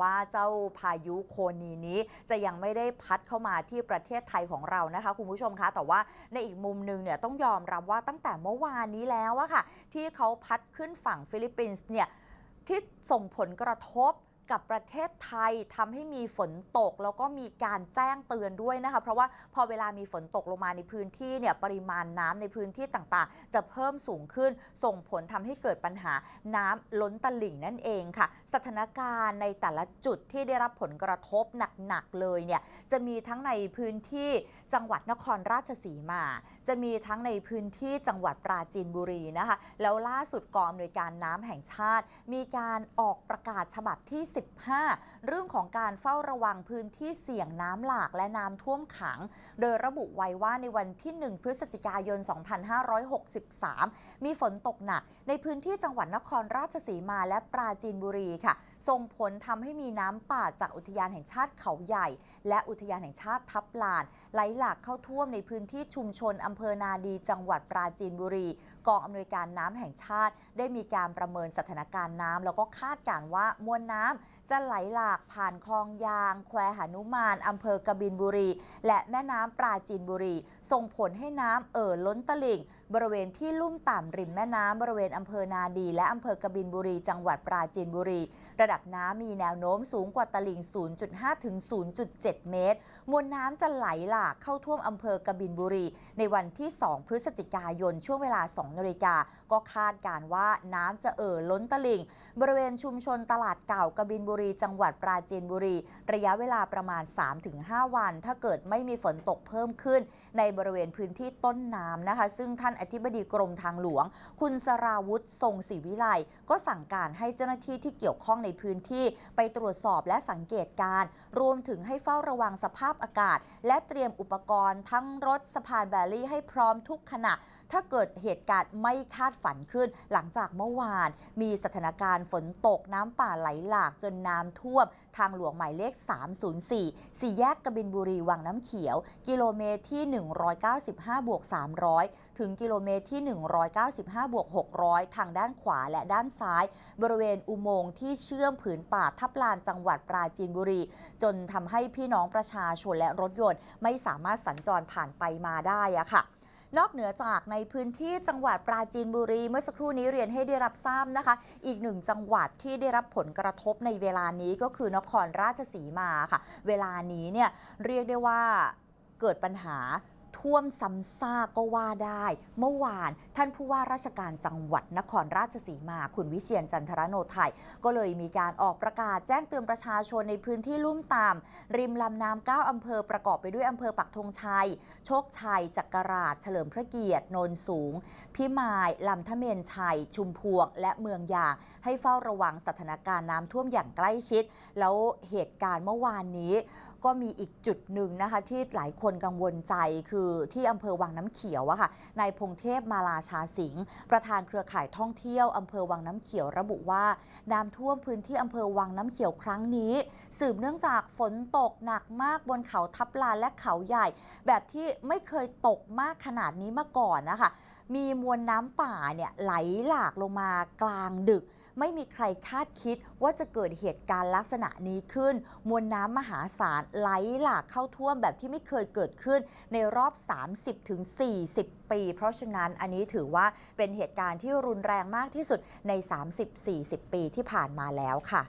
ว่าเจ้าพายุโคนีนี้จะยังไม่ได้พัดเข้ามาที่ประเทศไทยของเรานะคะคุณผู้ชมคะ แต่ว่าในอีกมุมหนึงเนี่ยต้องยอมรับว่าตั้งแต่เมื่อวานนี้แล้วอะค่ะ ที่เขาพัดขึ้นฝั่งฟิลิปปินส์เนี่ยที่ส่งผลกระทบกับประเทศไทยทำให้มีฝนตก แล้วก็มีการแจ้งเตือนด้วยนะคะ เพราะว่าพอเวลามีฝนตกลงมาในพื้นที่เนี่ยปริมาณน้ำในพื้นที่ต่างๆ จะเพิ่มสูงขึ้น ส่งผลทำให้เกิดปัญหาน้ำล้นตลิ่งนั่นเองค่ะ สถานการณ์ในแต่ละจุดที่ได้รับผลกระทบหนักๆเลยเนี่ยจะมีทั้งในพื้นที่จังหวัดนครราชสีมา จะมีทั้งในพื้นที่จังหวัดปราจีนบุรีนะคะ แล้วล่าสุดกองอำนวยการน้ำแห่งชาติ มีการออกประกาศฉบับที่ 15 เรื่องของการเฝ้าระวังพื้นที่เสี่ยงน้ำหลากและน้ำท่วมขัง โดยระบุไว้ว่าในวันที่ 1 พฤศจิกายน 2563 มีฝนตกหนักในพื้นที่จังหวัดนครราชสีมาและปราจีนบุรีค่ะ ส่งผลทำให้มีน้ำป่าจากอุทยานแห่งชาติเขาใหญ่ และอุทยานแห่งชาติทับลาน ไหลหลากเข้าท่วมในพื้นที่ชุมชนอำเภอนาดีจังหวัดปราจีนบุรี กองอำนวยการน้ำแห่งชาติ ได้มีการประเมินสถานการณ์น้ำแล้วก็คาดการณ์ว่ามวลน้ำ จะไหลหลากผ่านคลองยาง แควหานุมานอำเภอกบินบุรี และแม่น้ำปราจีนบุรี ส่งผลให้น้ำเอ่อล้นตลิ่ง บริเวณที่ลุ่มต่ำริมแม่น้ำบริเวณอำเภอนาดี และอำเภอกบินบุรี จังหวัดปราจีนบุรี ระดับน้ำมีแนวโน้มสูงกว่าตลิ่ง 0.5 ถึง 0.7 เมตร มวลน้ำจะไหลหลากเข้าท่วมอำเภอกบินบุรี ในวันที่ 2 พฤศจิกายนช่วงเวลา 2นาฬิกาก็คาดการณ์ว่าน้ำจะเอ่อล้นตลิ่ง บริเวณชุมชนตลาดเก่ากบินบุรีจังหวัดปราจีนบุรี ระยะเวลาประมาณ 3-5 วัน ถ้าเกิดไม่มีฝนตกเพิ่มขึ้น ในบริเวณพื้นที่ต้นน้ำนะคะ ซึ่งท่านอธิบดีกรมทางหลวง คุณสราวุธทรงศรีวิไลก็สั่งการให้เจ้าหน้าที่ที่เกี่ยวข้องในพื้นที่ ไปตรวจสอบและสังเกตการรวมถึงให้เฝ้าระวังสภาพอากาศ และเตรียมอุปกรณ์ทั้งรถสะพานแบรี่ให้พร้อมทุกขณะ ถ้าเกิดเหตุการณ์ไม่คาดฝันขึ้น หลังจากเมื่อวาน มีสถานการณ์ฝนตกน้ำป่าไหลหลากจนน้ำท่วม ทางหลวงหมายเลข 304 สี่แยกกบินบุรีวังน้ำเขียว กิโลเมตรที่ 195บวก300 ถึงกิโลเมตรที่ 195บวก600 ทางด้านขวาและด้านซ้าย บริเวณอุโมงค์ที่เชื่อมผืนป่าทับลานจังหวัดปราจีนบุรี จนทำให้พี่น้องประชาชนและรถยนต์ ไม่สามารถสัญจรผ่านไปมาได้อะค่ะ นอกเหนือจากในพื้นที่จังหวัดปราจีนบุรี เมื่อสักครู่นี้เรียนให้ได้รับทราบนะคะ อีกหนึ่งจังหวัดที่ได้รับผลกระทบในเวลานี้ก็คือนครราชสีมาค่ะ เวลานี้เนี่ยเรียกได้ว่าเกิดปัญหา ท่วมซ้ำซากก็ว่าได้ เมื่อวานท่านผู้ว่าราชการจังหวัดนครราชสีมา คุณวิเชียนจันทรโนไทย ก็เลยมีการออกประกาศแจ้งเตือนประชาชนในพื้นที่ลุ่มต่ำริมลำน้ำเก้าอำเภอประกอบไปด้วยอำเภอปักธงชัย โชคชัย จักราช เฉลิมพระเกียรติ โนนสูง พิมาย ลำทะเมนชัย ชุมพวง และเมืองยาง ให้เฝ้าระวังสถานการณ์น้ำท่วมอย่างใกล้ชิด แล้วเหตุการณ์เมื่อวานนี้ ก็มีอีกจุดหนึ่งนะคะ ที่หลายคนกังวลใจคือที่อำเภอวังน้ำเขียวอะค่ะนายพงเทพมาลาชาสิงห์ประธานเครือข่ายท่องเที่ยวอำเภอวังน้ำเขียวระบุว่า น้ำท่วมพื้นที่อำเภอวังน้ำเขียวครั้งนี้ สืบเนื่องจากฝนตกหนักมากบนเขาทับลานและเขาใหญ่ แบบที่ไม่เคยตกมากขนาดนี้มาก่อนนะคะมีมวลน้ำป่าเนี่ยไหลหลากลงมากลางดึก ไม่มีใครคาดคิดว่าจะเกิดเหตุการณ์ลักษณะนี้ขึ้น มวลน้ำมหาศาลไหลหลากเข้าท่วมแบบที่ไม่เคยเกิดขึ้นในรอบ 30-40ปี เพราะฉะนั้นอันนี้ถือว่าเป็นเหตุการณ์ที่รุนแรงมากที่สุดใน 30-40 ปีที่ผ่านมาแล้วค่ะ